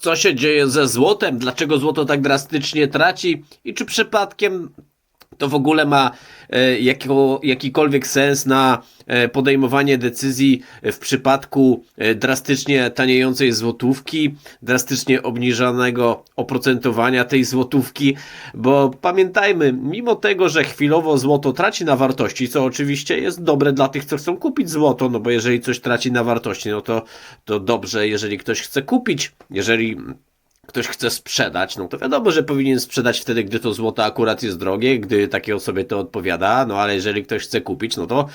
Co się dzieje ze złotem? Dlaczego złoto tak drastycznie traci? I czy przypadkiem to w ogóle ma e, jakikolwiek sens na e, podejmowanie decyzji w przypadku e, drastycznie taniejącej złotówki, drastycznie obniżanego oprocentowania tej złotówki, bo pamiętajmy, mimo tego, że chwilowo złoto traci na wartości, co oczywiście jest dobre dla tych, co chcą kupić złoto, no bo jeżeli coś traci na wartości, no to, to dobrze, jeżeli ktoś chce kupić, jeżeli ktoś chce sprzedać, no to wiadomo, że powinien sprzedać wtedy, gdy to złoto akurat jest drogie, gdy takiej osobie to odpowiada, no ale jeżeli ktoś chce kupić, no to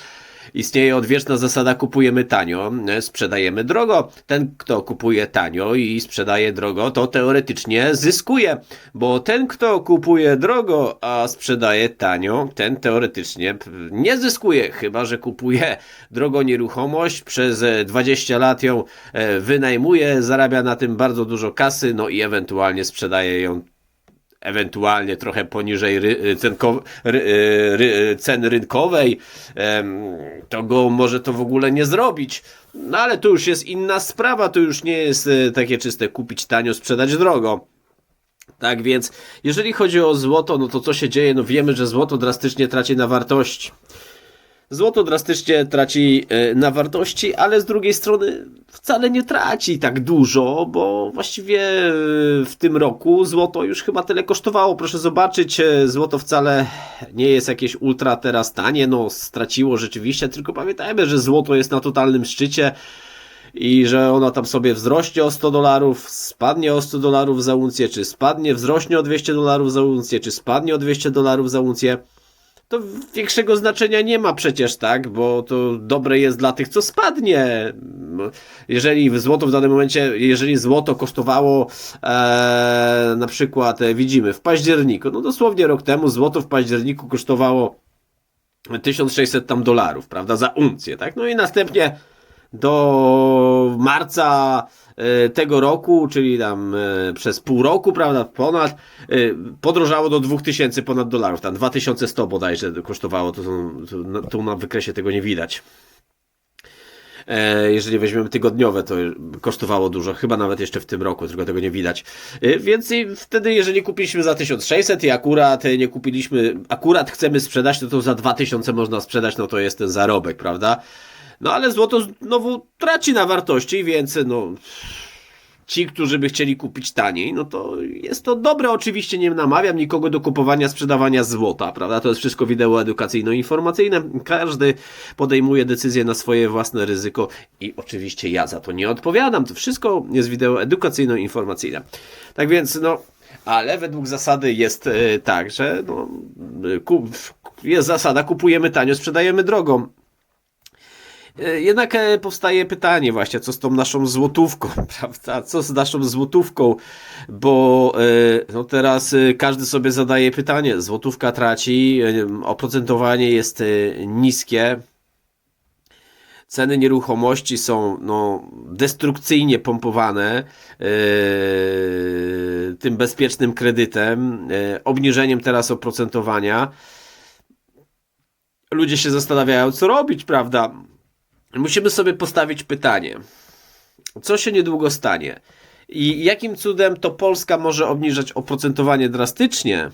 istnieje odwieczna zasada kupujemy tanio, e, sprzedajemy drogo. Ten, kto kupuje tanio i sprzedaje drogo, to teoretycznie zyskuje, bo ten, kto kupuje drogo, a sprzedaje tanio, ten teoretycznie nie zyskuje, chyba że kupuje drogo nieruchomość, przez e, 20 lat ją e, wynajmuje, zarabia na tym bardzo dużo kasy, no i ewentualnie sprzedaje ją ewentualnie trochę poniżej ry, cenko, ry, ry, ceny rynkowej, em, to go może to w ogóle nie zrobić. No ale to już jest inna sprawa, to już nie jest takie czyste kupić tanio, sprzedać drogo. Tak więc, jeżeli chodzi o złoto, no to co się dzieje? No wiemy, że złoto drastycznie traci na wartości. Złoto drastycznie traci e, na wartości, ale z drugiej strony wcale nie traci tak dużo, bo właściwie e, w tym roku złoto już chyba tyle kosztowało. Proszę zobaczyć, e, złoto wcale nie jest jakieś ultra teraz tanie, no straciło rzeczywiście, tylko pamiętajmy, że złoto jest na totalnym szczycie i że ona tam sobie wzrośnie o 100 dolarów, spadnie o 100 dolarów za uncję, czy spadnie, wzrośnie o 200 dolarów za uncję, czy spadnie o 200 dolarów za uncję to większego znaczenia nie ma przecież, tak? Bo to dobre jest dla tych, co spadnie. Jeżeli złoto w danym momencie, jeżeli złoto kosztowało e, na przykład, e, widzimy, w październiku, no dosłownie rok temu złoto w październiku kosztowało 1600 tam dolarów, prawda, za uncję, tak? No i następnie do marca tego roku, czyli tam e, przez pół roku, prawda, ponad, e, podrożało do 2000 ponad dolarów, tam 2100 bodajże kosztowało, to, to, na- tu na wykresie tego nie widać. E, Jeżeli weźmiemy tygodniowe, to kosztowało dużo, chyba nawet jeszcze w tym roku, tylko tego nie widać. E, Więc wtedy, jeżeli kupiliśmy za 1600 i akurat e, nie kupiliśmy, akurat chcemy sprzedać, no to za 2000 można sprzedać, no to jest ten zarobek, prawda? No ale złoto znowu traci na wartości, więc no ci, którzy by chcieli kupić taniej, no to jest to dobre. Oczywiście nie namawiam nikogo do kupowania, sprzedawania złota, prawda? To jest wszystko wideo edukacyjno-informacyjne. Każdy podejmuje decyzję na swoje własne ryzyko i oczywiście ja za to nie odpowiadam. To wszystko jest wideo edukacyjno-informacyjne. Tak więc, no, ale według zasady jest e, tak, że no, e, jest zasada kupujemy tanio, sprzedajemy drogo. E, Jednak e, powstaje pytanie właśnie, co z tą naszą złotówką, prawda? Co z naszą złotówką? Bo e, no teraz każdy sobie zadaje pytanie. Złotówka traci, oprocentowanie jest niskie. Ceny nieruchomości są no, destrukcyjnie pompowane e, tym bezpiecznym kredytem, e, obniżeniem teraz oprocentowania. Ludzie się zastanawiają, co robić, prawda? Musimy sobie postawić pytanie, co się niedługo stanie i jakim cudem to Polska może obniżać oprocentowanie drastycznie,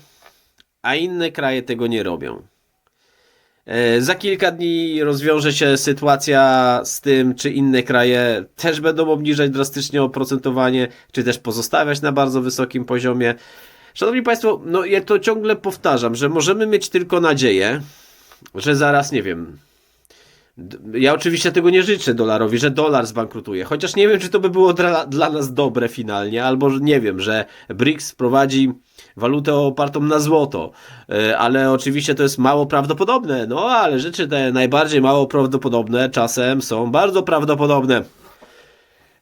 a inne kraje tego nie robią. E, Za kilka dni rozwiąże się sytuacja z tym, czy inne kraje też będą obniżać drastycznie oprocentowanie, czy też pozostawiać na bardzo wysokim poziomie. Szanowni Państwo, no ja to ciągle powtarzam, że możemy mieć tylko nadzieję, że zaraz, nie wiem, Ja oczywiście tego nie życzę dolarowi, że dolar zbankrutuje. Chociaż nie wiem, czy to by było dla, dla nas dobre finalnie, albo nie wiem, że BRICS wprowadzi walutę opartą na złoto. E, Ale oczywiście to jest mało prawdopodobne. No ale rzeczy te najbardziej mało prawdopodobne czasem są bardzo prawdopodobne.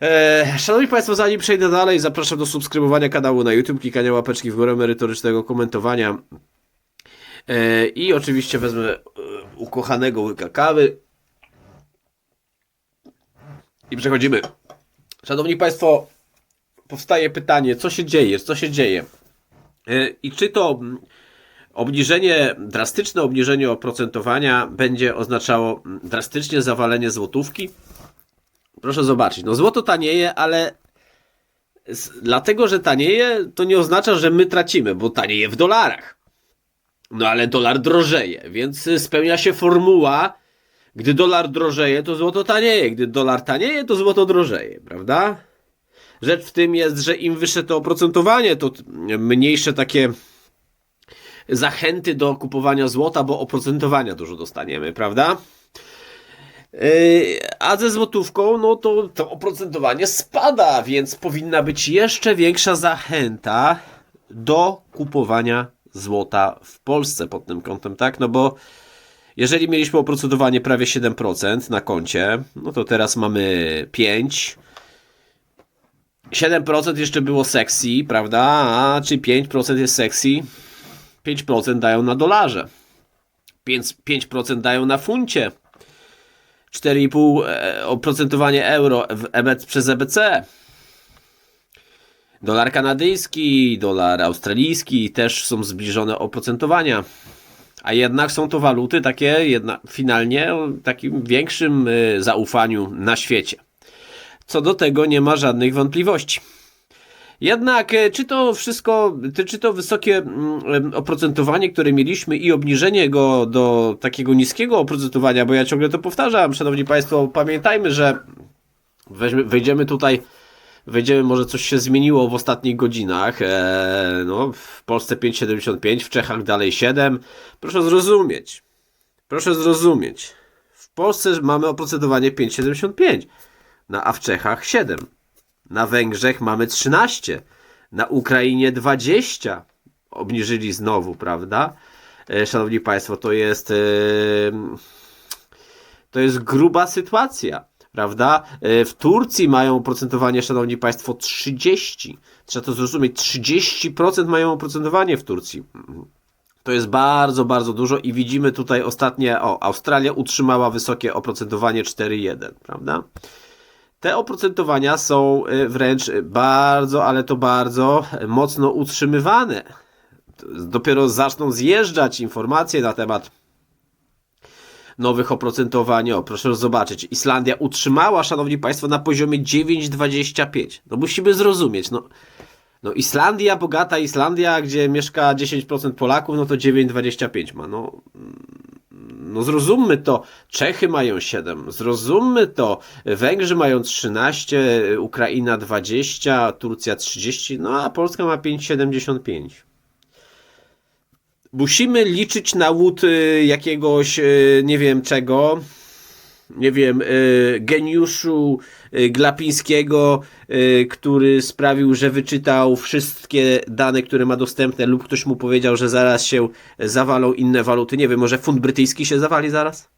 E, Szanowni Państwo, zanim przejdę dalej, zapraszam do subskrybowania kanału na YouTube, klikania łapeczki w górę, merytorycznego komentowania. E, I oczywiście wezmę ukochanego łyka kawy. I przechodzimy. Szanowni Państwo, powstaje pytanie, co się dzieje, co się dzieje? Yy, I czy to mm, obniżenie, drastyczne obniżenie oprocentowania będzie oznaczało mm, drastycznie zawalenie złotówki? Proszę zobaczyć, no złoto tanieje, ale dlatego, że tanieje, to nie oznacza, że my tracimy, bo tanieje w dolarach. No ale dolar drożeje, więc y, spełnia się formuła, gdy dolar drożeje, to złoto tanieje, gdy dolar tanieje, to złoto drożeje, prawda? Rzecz w tym jest, że im wyższe to oprocentowanie, to mniejsze takie zachęty do kupowania złota, bo oprocentowania dużo dostaniemy, prawda? Yy, A ze złotówką, no to to oprocentowanie spada, więc powinna być jeszcze większa zachęta do kupowania złota w Polsce pod tym kątem, tak? No bo jeżeli mieliśmy oprocentowanie prawie 7% na koncie, no to teraz mamy 5%. 7% jeszcze było sexy, prawda? A czy 5% jest sexy? 5% dają na dolarze. 5%, 5% dają na funcie. 4,5% e, oprocentowanie euro w EB, przez EBC. Dolar kanadyjski, dolar australijski też są zbliżone oprocentowania. A jednak są to waluty takie jedna, finalnie o takim większym y, zaufaniu na świecie. Co do tego nie ma żadnych wątpliwości. Jednak e, czy to wszystko, czy to wysokie mm, em, oprocentowanie, które mieliśmy i obniżenie go do takiego niskiego oprocentowania, bo ja ciągle to powtarzam, szanowni państwo, pamiętajmy, że weźmy, wejdziemy tutaj, wejdziemy, może coś się zmieniło w ostatnich godzinach, e, no, w Polsce 5,75, w Czechach dalej 7, proszę zrozumieć, proszę zrozumieć, w Polsce mamy oprocentowanie 5,75, no, a w Czechach 7. Na Węgrzech mamy 13. Na Ukrainie 20. Obniżyli znowu, prawda? E, Szanowni Państwo, to jest. e, To jest gruba sytuacja, prawda? E, W Turcji mają oprocentowanie, Szanowni Państwo, 30. Trzeba to zrozumieć. 30% mają oprocentowanie w Turcji. To jest bardzo, bardzo dużo i widzimy tutaj ostatnie. O, Australia utrzymała wysokie oprocentowanie 4,1, prawda? Te oprocentowania są y, wręcz bardzo, ale to bardzo mocno utrzymywane. Dopiero zaczną zjeżdżać informacje na temat nowych oprocentowań. O, proszę zobaczyć. Islandia utrzymała, szanowni państwo, na poziomie 9,25. No musimy zrozumieć, no. No Islandia, bogata Islandia, gdzie mieszka 10% Polaków, no to 9,25 ma. No, no zrozummy to, Czechy mają 7, zrozummy to, Węgrzy mają 13, Ukraina 20, Turcja 30, no a Polska ma 5,75. Musimy liczyć na łód y, jakiegoś, y, nie wiem czego, nie wiem, y, geniuszu Glapińskiego, który sprawił, że wyczytał wszystkie dane, które ma dostępne, lub ktoś mu powiedział, że zaraz się zawalą inne waluty. Nie wiem, może funt brytyjski się zawali zaraz?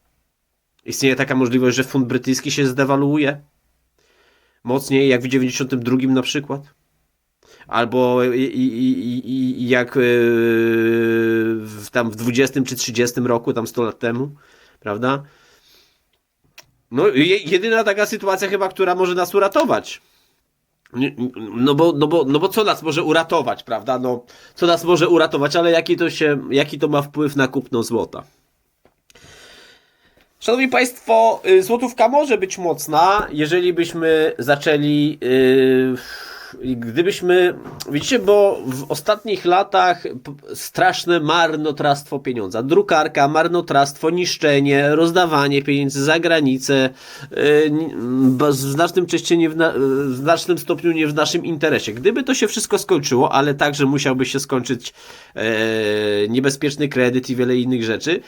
Istnieje taka możliwość, że funt brytyjski się zdewaluuje? Mocniej, jak w 92 na przykład? Albo i, i, i, jak yy, w, tam w 20 czy 30 roku, tam 100 lat temu, prawda? No, je, jedyna taka sytuacja chyba, która może nas uratować. No bo, no, bo, no bo co nas może uratować, prawda? No, co nas może uratować, ale jaki to, się, jaki to ma wpływ na kupno złota? Szanowni Państwo, y, złotówka może być mocna, jeżeli byśmy zaczęli. Yy, gdybyśmy. Widzicie, bo w ostatnich latach straszne marnotrawstwo pieniądza. Drukarka, marnotrawstwo, niszczenie, rozdawanie pieniędzy za granicę. Ni- bo w znacznym, nie w, w znacznym stopniu nie w naszym interesie. Gdyby to się wszystko skończyło, ale także musiałby się skończyć e, niebezpieczny kredyt i wiele innych rzeczy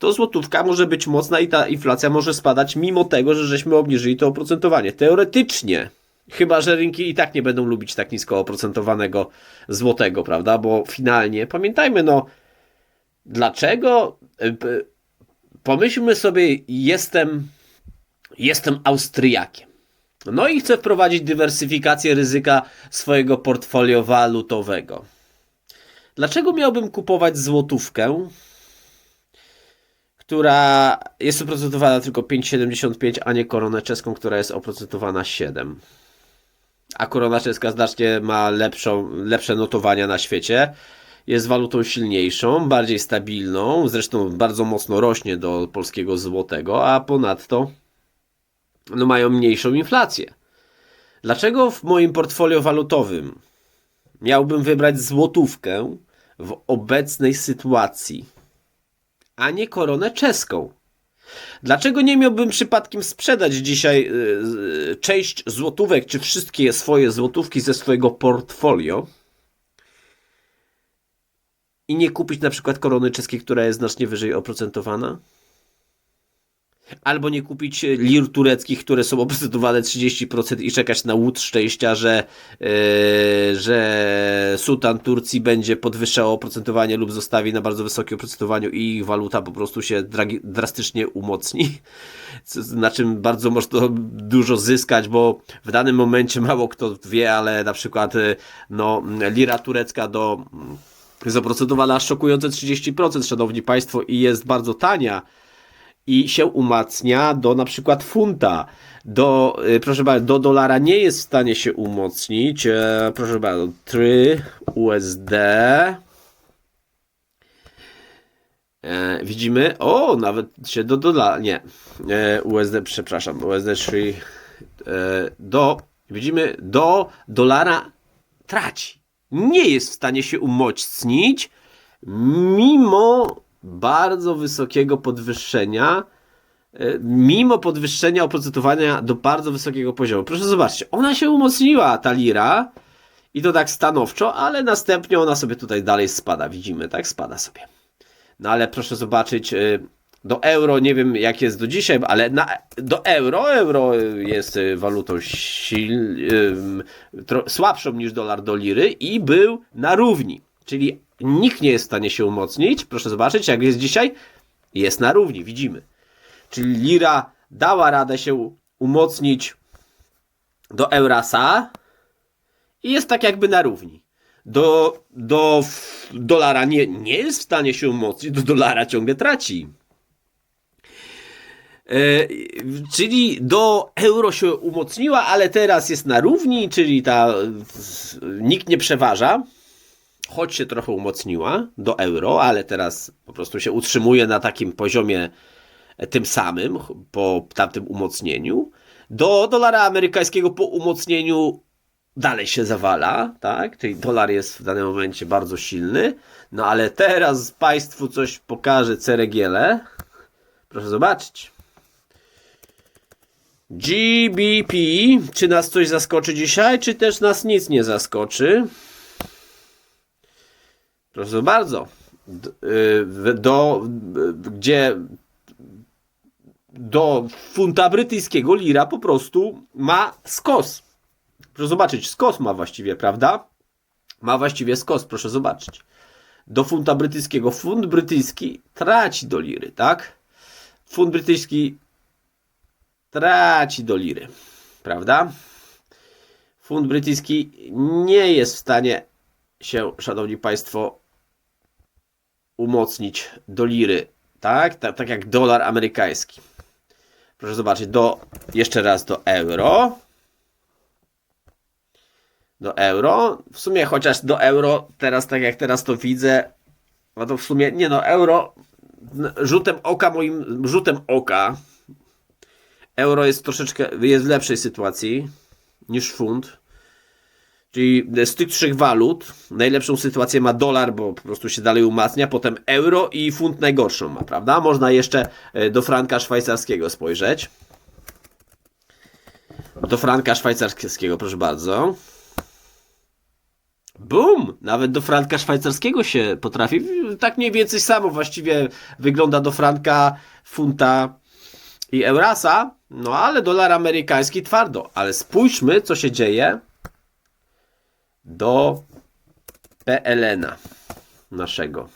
to złotówka może być mocna i ta inflacja może spadać, mimo tego, że żeśmy obniżyli to oprocentowanie. Teoretycznie. Chyba, że rynki i tak nie będą lubić tak nisko oprocentowanego złotego, prawda? Bo finalnie, pamiętajmy, no, dlaczego? p- Pomyślmy sobie, jestem, jestem Austriakiem. No i chcę wprowadzić dywersyfikację ryzyka swojego portfolio walutowego. Dlaczego miałbym kupować złotówkę, która jest oprocentowana tylko 5,75, a nie koronę czeską, która jest oprocentowana 7. A korona czeska znacznie ma lepszą, lepsze notowania na świecie. Jest walutą silniejszą, bardziej stabilną, zresztą bardzo mocno rośnie do polskiego złotego, a ponadto no, mają mniejszą inflację. Dlaczego w moim portfolio walutowym miałbym wybrać złotówkę w obecnej sytuacji, a nie koronę czeską? Dlaczego nie miałbym przypadkiem sprzedać dzisiaj yy, część złotówek, czy wszystkie swoje złotówki ze swojego portfolio i nie kupić na przykład korony czeskiej, która jest znacznie wyżej oprocentowana? Albo nie kupić lir tureckich, które są oprocentowane 30% i czekać na łód szczęścia, że, yy, że sultan Turcji będzie podwyższał oprocentowanie lub zostawi na bardzo wysokim oprocentowaniu i ich waluta po prostu się drastycznie umocni. Na czym bardzo można dużo zyskać, bo w danym momencie mało kto wie, ale na przykład no, lira turecka do jest oprocentowana szokujące 30%, szanowni państwo, i jest bardzo tania i się umacnia do na przykład funta. Do, y, proszę bardzo, do dolara nie jest w stanie się umocnić. E, proszę bardzo, 3 USD. E, widzimy, o, nawet się do dolara, nie, e, USD, przepraszam, USD 3 e, do, widzimy, do dolara traci. Nie jest w stanie się umocnić, mimo bardzo wysokiego podwyższenia, e, mimo podwyższenia oprocentowania do bardzo wysokiego poziomu. Proszę zobaczcie, ona się umocniła, ta lira, i to tak stanowczo, ale następnie ona sobie tutaj dalej spada. Widzimy, tak? Spada sobie. No ale proszę zobaczyć, e, do euro, nie wiem jak jest do dzisiaj, ale na, do euro, euro jest walutą sil, tro, słabszą niż dolar do liry i był na równi. Czyli nikt nie jest w stanie się umocnić. Proszę zobaczyć, jak jest dzisiaj. Jest na równi, widzimy. Czyli lira dała radę się umocnić do Eurasa i jest tak jakby na równi. Do, do dolara nie, nie jest w stanie się umocnić, do dolara ciągle traci. E, czyli do euro się umocniła, ale teraz jest na równi, czyli ta nikt nie przeważa choć się trochę umocniła do euro, ale teraz po prostu się utrzymuje na takim poziomie e, tym samym po tamtym umocnieniu. Do dolara amerykańskiego po umocnieniu dalej się zawala, tak? Czyli dolar jest w danym momencie bardzo silny. No ale teraz Państwu coś pokaże Ceregiele. Proszę zobaczyć. GBP, czy nas coś zaskoczy dzisiaj, czy też nas nic nie zaskoczy? Proszę bardzo. Y, do, gdzie do funta brytyjskiego lira po prostu ma skos. Proszę zobaczyć, skos ma właściwie, prawda? Ma właściwie skos, proszę zobaczyć. Do funta brytyjskiego. Funt brytyjski traci do liry, tak? Funt brytyjski traci do liry, prawda? Funt brytyjski nie jest w stanie się, szanowni państwo, umocnić do liry, tak? tak? Tak jak dolar amerykański. Proszę zobaczyć, do, jeszcze raz do euro. Do euro. W sumie chociaż do euro, teraz tak jak teraz to widzę, no to w sumie, nie no, euro rzutem oka, moim rzutem oka, euro jest troszeczkę, jest w lepszej sytuacji niż funt. Czyli z tych trzech walut najlepszą sytuację ma dolar, bo po prostu się dalej umacnia, potem euro i funt najgorszą ma, prawda? Można jeszcze e, do franka szwajcarskiego spojrzeć. Do franka szwajcarskiego, proszę bardzo. Bum! Nawet do franka szwajcarskiego się potrafi. Tak mniej więcej samo właściwie wygląda do franka, funta i eurasa. No ale dolar amerykański twardo. Ale spójrzmy, co się dzieje do PLN-a naszego.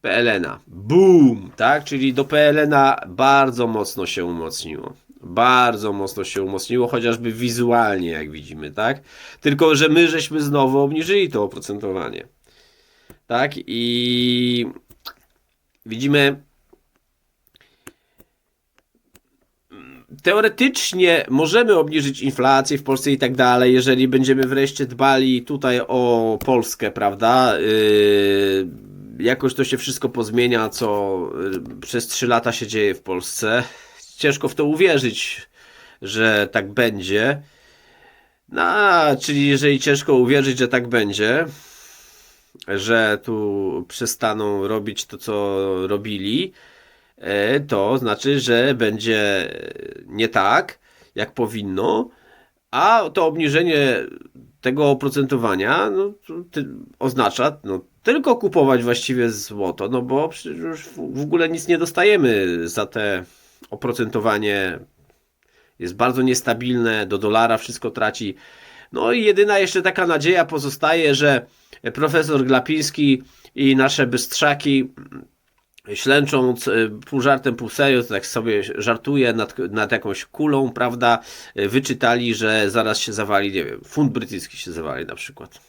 PLN-a. Boom! Tak? Czyli do PLN-a bardzo mocno się umocniło. Bardzo mocno się umocniło, chociażby wizualnie, jak widzimy, tak? Tylko, że my żeśmy znowu obniżyli to oprocentowanie. Tak? I widzimy teoretycznie możemy obniżyć inflację w Polsce i tak dalej, jeżeli będziemy wreszcie dbali tutaj o Polskę, prawda? Yy, jakoś to się wszystko pozmienia, co yy, przez 3 lata się dzieje w Polsce. Ciężko w to uwierzyć, że tak będzie. No, czyli jeżeli ciężko uwierzyć, że tak będzie, że tu przestaną robić to, co robili, to znaczy, że będzie nie tak, jak powinno, a to obniżenie tego oprocentowania no, oznacza no, tylko kupować właściwie złoto, no bo przecież już w, w ogóle nic nie dostajemy za te oprocentowanie. Jest bardzo niestabilne, do dolara wszystko traci. No i jedyna jeszcze taka nadzieja pozostaje, że profesor Glapiński i nasze bystrzaki ślęcząc y, pół żartem, pół serio, tak sobie żartuje nad, nad jakąś kulą, prawda, y, wyczytali, że zaraz się zawali, nie wiem, funt brytyjski się zawali na przykład.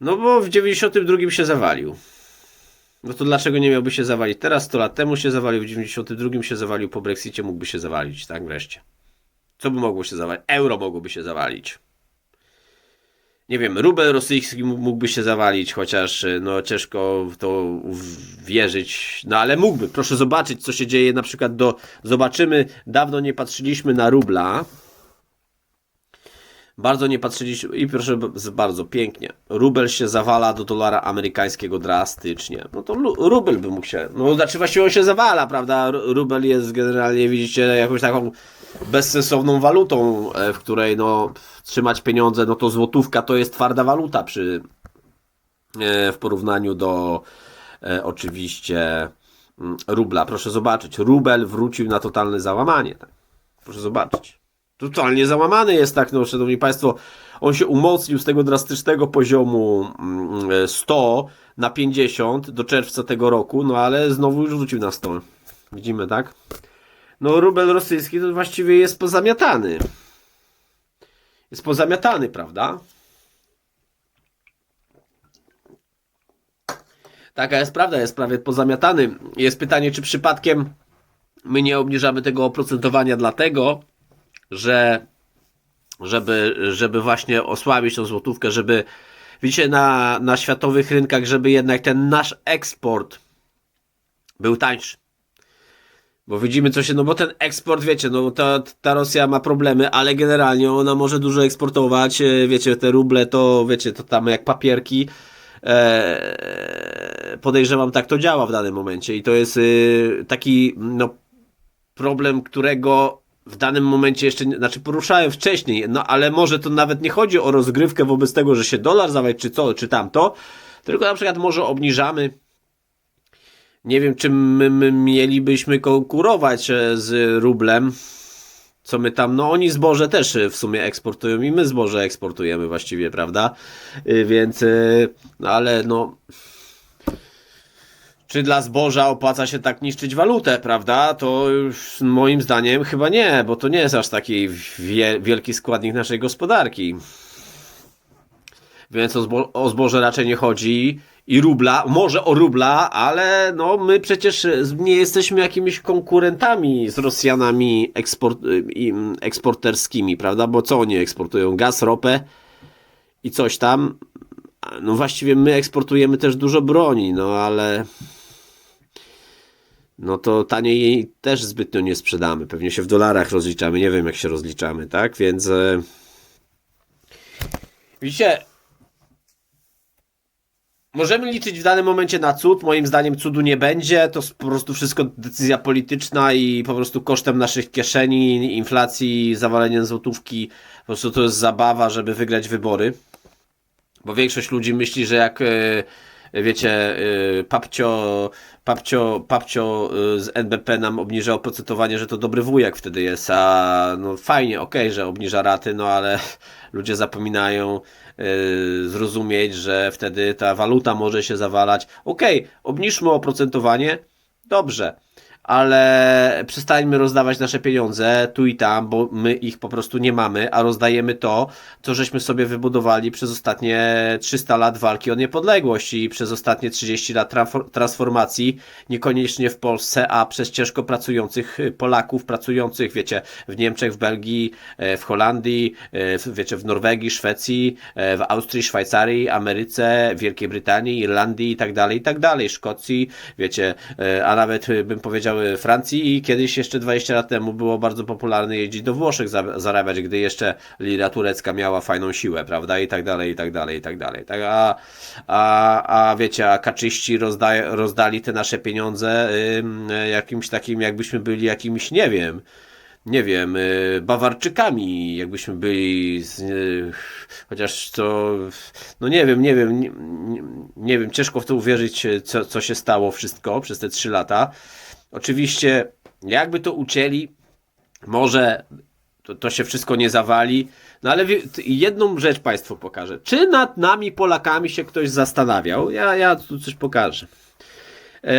No bo w 92 się zawalił. No to dlaczego nie miałby się zawalić? Teraz 100 lat temu się zawalił, w 92 się zawalił, po Brexicie mógłby się zawalić, tak wreszcie. Co by mogło się zawalić? Euro mogłoby się zawalić nie wiem, rubel rosyjski mógłby się zawalić, chociaż y, no ciężko w to wierzyć, no ale mógłby. Proszę zobaczyć, co się dzieje na przykład do... Zobaczymy, dawno nie patrzyliśmy na rubla. Bardzo nie patrzyliśmy i proszę bardzo pięknie. Rubel się zawala do dolara amerykańskiego drastycznie. No to rubel by mógł się. No znaczy właściwie on się zawala, prawda? Rubel jest generalnie, widzicie, jakąś taką bezsensowną walutą, e, w której no, trzymać pieniądze, no to złotówka to jest twarda waluta przy, e, w porównaniu do e, oczywiście mm, rubla. Proszę zobaczyć, rubel wrócił na totalne załamanie. Tak? Proszę zobaczyć. Totalnie załamany jest, tak, no, szanowni Państwo. On się umocnił z tego drastycznego poziomu 100 mm, na 50 do czerwca tego roku, no ale znowu już wrócił na 100. Widzimy, tak? no rubel rosyjski to właściwie jest pozamiatany. Jest pozamiatany, prawda? Taka jest prawda, jest prawie pozamiatany. Jest pytanie, czy przypadkiem my nie obniżamy tego oprocentowania dlatego, że żeby, żeby właśnie osłabić tą złotówkę, żeby widzicie na, na światowych rynkach, żeby jednak ten nasz eksport był tańszy. Bo widzimy co się, no bo ten eksport, wiecie, no ta, ta Rosja ma problemy, ale generalnie ona może dużo eksportować, e, wiecie, te ruble to, wiecie, to tam jak papierki, e, podejrzewam tak to działa w danym momencie i to jest e, taki, no, problem, którego w danym momencie jeszcze, znaczy poruszałem wcześniej, no ale może to nawet nie chodzi o rozgrywkę wobec tego, że się dolar zawać, czy co, czy tamto, tylko na przykład może obniżamy nie wiem, czy my, my mielibyśmy konkurować e, z rublem. Co my tam, no oni zboże też e, w sumie eksportują i my zboże eksportujemy właściwie, prawda? E, więc, no ale no. Czy dla zboża opłaca się tak niszczyć walutę, prawda? To już moim zdaniem chyba nie, bo to nie jest aż taki wielki składnik naszej gospodarki. Więc o, zbo o zboże raczej nie chodzi i rubla, może o rubla, ale no my przecież nie jesteśmy jakimiś konkurentami z Rosjanami eksport, eksporterskimi, prawda? Bo co oni eksportują? Gaz, ropę i coś tam. No właściwie my eksportujemy też dużo broni, no ale no to taniej jej też zbytnio nie sprzedamy. Pewnie się w dolarach rozliczamy, nie wiem jak się rozliczamy, tak? Więc e... widzicie, Możemy liczyć w danym momencie na cud. Moim zdaniem cudu nie będzie. To po prostu wszystko decyzja polityczna i po prostu kosztem naszych kieszeni, inflacji, zawaleniem złotówki. Po prostu to jest zabawa, żeby wygrać wybory. Bo większość ludzi myśli, że jak e, wiecie, e, papcio, papcio, papcio e, z NBP nam obniża oprocentowanie, że to dobry wujek wtedy jest, a no fajnie, okej, okay, że obniża raty, no ale ludzie zapominają, Y, zrozumieć, że wtedy ta waluta może się zawalać. Okej, okay, obniżmy oprocentowanie, dobrze, ale przestańmy rozdawać nasze pieniądze tu i tam, bo my ich po prostu nie mamy, a rozdajemy to, co żeśmy sobie wybudowali przez ostatnie 300 lat walki o niepodległość i przez ostatnie 30 lat transformacji, niekoniecznie w Polsce, a przez ciężko pracujących Polaków, pracujących, wiecie, w Niemczech, w Belgii, e, w Holandii, e, wiecie, w Norwegii, Szwecji, w Austrii, Szwajcarii, Ameryce, Wielkiej Brytanii, Irlandii i tak dalej, i tak dalej, Szkocji, wiecie, a nawet bym powiedział Francji i kiedyś jeszcze 20 lat temu było bardzo popularne jeździć do Włoszech za, zarabiać, gdy jeszcze lira turecka miała fajną siłę, prawda? I tak dalej, i tak dalej, i tak dalej. Tak, a, a, a wiecie, a kaczyści rozda, rozdali te nasze pieniądze jakimś takim, jakbyśmy byli jakimś, nie wiem, nie wiem, y, Bawarczykami, jakbyśmy byli, z, y, chociaż to, no nie wiem, nie wiem, nie, nie wiem, ciężko w to uwierzyć, co, co się stało wszystko przez te trzy lata. Oczywiście, jakby to ucięli, może to, to się wszystko nie zawali, no ale jedną rzecz Państwu pokażę. Czy nad nami, Polakami, się ktoś zastanawiał? Ja, ja tu coś pokażę. Eee,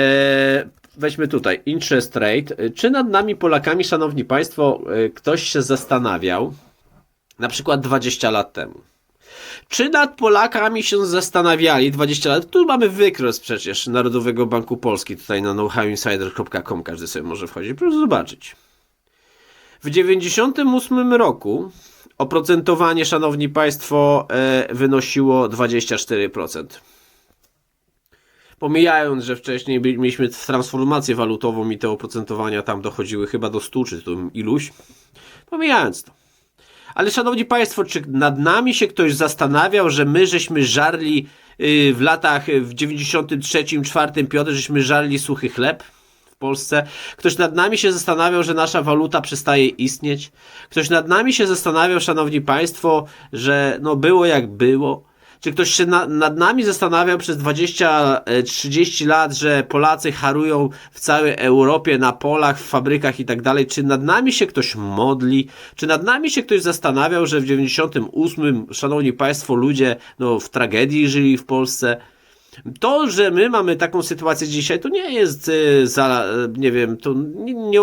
weźmy tutaj interest rate. Czy nad nami Polakami, szanowni państwo, e, ktoś się zastanawiał, na przykład 20 lat temu? Czy nad Polakami się zastanawiali 20 lat? Tu mamy wykres przecież Narodowego Banku Polski tutaj na knowhowinsider.com każdy sobie może wchodzić, proszę zobaczyć. W 98 roku oprocentowanie, szanowni państwo, e, wynosiło 24%. Pomijając, że wcześniej mieliśmy transformację walutową i te oprocentowania tam dochodziły chyba do 100 czy iluś. Pomijając to. Ale szanowni państwo, czy nad nami się ktoś zastanawiał, że my żeśmy żarli yy, w latach yy, w 93, 4, 5, żeśmy żarli suchy chleb? w Polsce. Ktoś nad nami się zastanawiał, że nasza waluta przestaje istnieć. Ktoś nad nami się zastanawiał, szanowni państwo, że no było jak było. Czy ktoś się na, nad nami zastanawiał przez 20-30 lat, że Polacy harują w całej Europie na polach, w fabrykach i tak dalej? Czy nad nami się ktoś modli? Czy nad nami się ktoś zastanawiał, że w 98, szanowni państwo, ludzie no, w tragedii żyli w Polsce? To, że my mamy taką sytuację dzisiaj, to nie jest y, za, y, nie wiem, to nie, nie,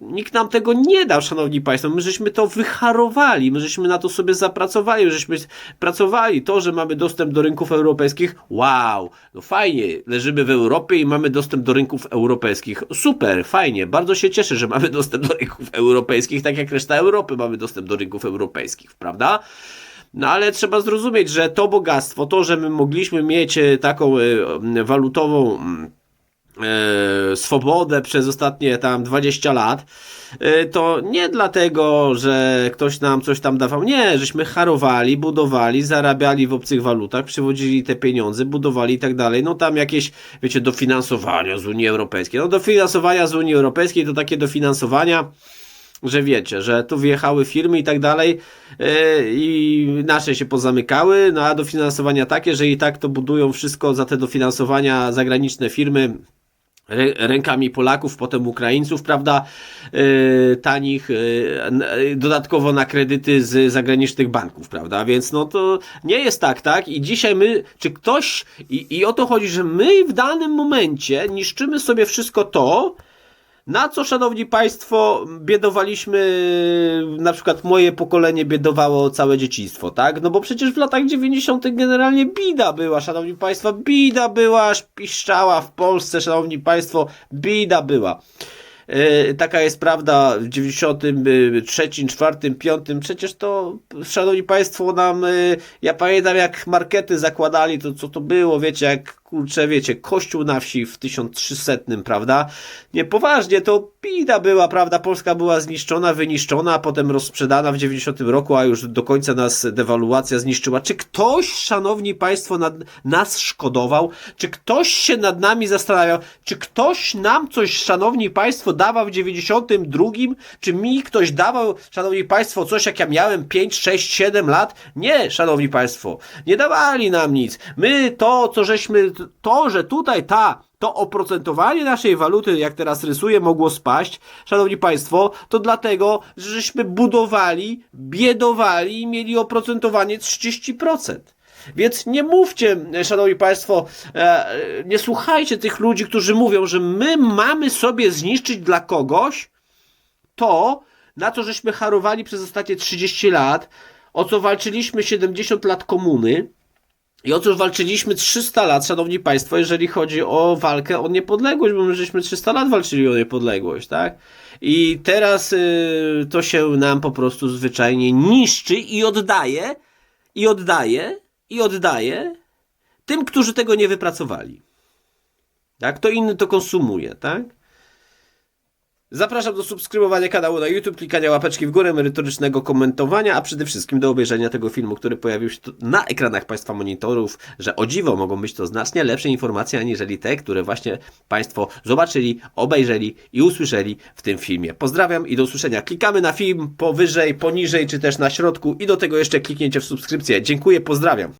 nikt nam tego nie dał, szanowni państwo. My żeśmy to wyharowali, my żeśmy na to sobie zapracowali, my żeśmy pracowali. To, że mamy dostęp do rynków europejskich, wow, no fajnie, leżymy w Europie i mamy dostęp do rynków europejskich. Super, fajnie, bardzo się cieszę, że mamy dostęp do rynków europejskich, tak jak reszta Europy mamy dostęp do rynków europejskich, prawda? No ale trzeba zrozumieć, że to bogactwo, to, że my mogliśmy mieć e, taką e, walutową e, swobodę przez ostatnie tam 20 lat, to nie dlatego, że ktoś nam coś tam dawał. Nie, żeśmy harowali, budowali, zarabiali w obcych walutach, przywodzili te pieniądze, budowali i tak dalej. No tam jakieś, wiecie, dofinansowania z Unii Europejskiej. No dofinansowania z Unii Europejskiej to takie dofinansowania że wiecie, że tu wjechały firmy i tak dalej yy, i nasze się pozamykały, no a dofinansowania takie, że i tak to budują wszystko za te dofinansowania zagraniczne firmy rę- rękami Polaków, potem Ukraińców, prawda, yy, tanich, yy, dodatkowo na kredyty z zagranicznych banków, prawda, więc no to nie jest tak, tak, i dzisiaj my, czy ktoś, i, i o to chodzi, że my w danym momencie niszczymy sobie wszystko to, na co, szanowni państwo, biedowaliśmy, na przykład moje pokolenie biedowało całe dzieciństwo, tak? No bo przecież w latach 90. generalnie bida była, szanowni państwo, bida była, aż piszczała w Polsce, szanowni państwo, bida była. Yy, taka jest prawda w 93, 4, 5. Przecież to, szanowni państwo, nam. Yy, ja pamiętam, jak markety zakładali, to co to było, wiecie, jak kurczę, wiecie, kościół na wsi w 1300, prawda? Nie, poważnie, to bida była, prawda? Polska była zniszczona, wyniszczona, a potem rozsprzedana w 90 roku, a już do końca nas dewaluacja zniszczyła. Czy ktoś, szanowni państwo, nad, nas szkodował? Czy ktoś się nad nami zastanawiał? Czy ktoś nam coś, szanowni państwo, dawał w 92? Czy mi ktoś dawał, szanowni państwo, coś jak ja miałem 5, 6, 7 lat? Nie, szanowni państwo, nie dawali nam nic. My to, co żeśmy, to, że tutaj ta to oprocentowanie naszej waluty, jak teraz rysuję, mogło spaść, szanowni państwo, to dlatego, że żeśmy budowali, biedowali i mieli oprocentowanie 30%. Więc nie mówcie, szanowni państwo, e, nie słuchajcie tych ludzi, którzy mówią, że my mamy sobie zniszczyć dla kogoś to, na co żeśmy harowali przez ostatnie 30 lat, o co walczyliśmy 70 lat komuny, i o co walczyliśmy 300 lat, szanowni państwo, jeżeli chodzi o walkę o niepodległość, bo my żeśmy 300 lat walczyli o niepodległość, tak? I teraz y, to się nam po prostu zwyczajnie niszczy i oddaje, i oddaje, i oddaje tym, którzy tego nie wypracowali. Tak? Kto inny to konsumuje, tak? Zapraszam do subskrybowania kanału na YouTube, klikania łapeczki w górę, merytorycznego komentowania, a przede wszystkim do obejrzenia tego filmu, który pojawił się na ekranach Państwa monitorów, że o dziwo mogą być to znacznie lepsze informacje, aniżeli te, które właśnie Państwo zobaczyli, obejrzeli i usłyszeli w tym filmie. Pozdrawiam i do usłyszenia. Klikamy na film powyżej, poniżej, czy też na środku i do tego jeszcze kliknięcie w subskrypcję. Dziękuję, pozdrawiam.